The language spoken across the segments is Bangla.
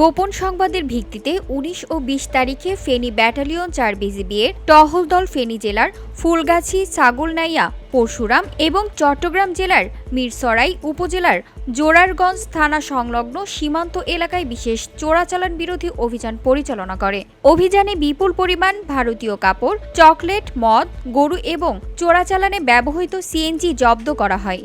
গোপন সংবাদের ভিত্তিতে উনিশ ও বিশ তারিখে ফেনী ব্যাটালিয়ন চার বিজিবিএর টহল দল ফেনী জেলার ফুলগাছি, ছাগলনাইয়া, পরশুরাম এবং চট্টগ্রাম জেলার মিরসরাই উপজেলার জোরারগঞ্জ থানা সংলগ্ন সীমান্ত এলাকায় বিশেষ চোরাচালান বিরোধী অভিযান পরিচালনা করে। অভিযানে বিপুল পরিমাণ ভারতীয় কাপড়, চকলেট, মদ, গরু এবং চোরাচালানে ব্যবহৃত সিএনজি জব্দ করা হয়।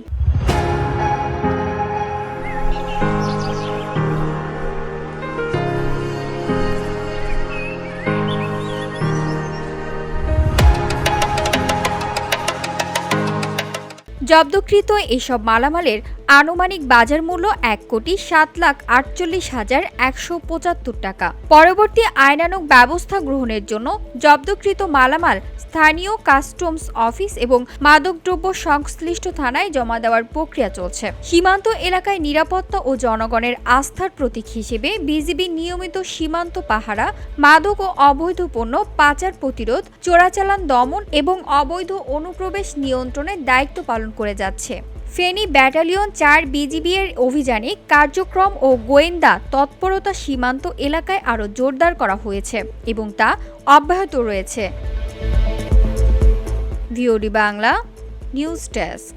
জব্দকৃত এসব মালামালের আনুমানিক বাজার মূল্য এক কোটি সাত লাখ আটচল্লিশ হাজার একশো পঁচাত্তর টাকা। পরবর্তী আইনানুগ ব্যবস্থা গ্রহণের জন্য জব্দকৃত মালামাল স্থানীয় কাস্টমস অফিস এবং মাদকদ্রব্য সংশ্লিষ্ট থানায় জমা দেওয়ার প্রক্রিয়া চলছে। সীমান্ত এলাকায় নিরাপত্তা ও জনগণের আস্থার প্রতীক হিসেবে বিজিবি নিয়মিত সীমান্ত পাহারা, মাদক ও অবৈধ পণ্য পাচার প্রতিরোধ, চোরাচালান দমন এবং অবৈধ অনুপ্রবেশ নিয়ন্ত্রণে দায়িত্ব পালন করে যাচ্ছে। ফেনী ব্যাটালিয়ন চার বিজিবি এর অভিযানে কার্যক্রম ও গোয়েন্দা তৎপরতা সীমান্ত এলাকায় আরও জোরদার করা হয়েছে এবং তা অব্যাহত রয়েছে। VOD Bangla, news desk.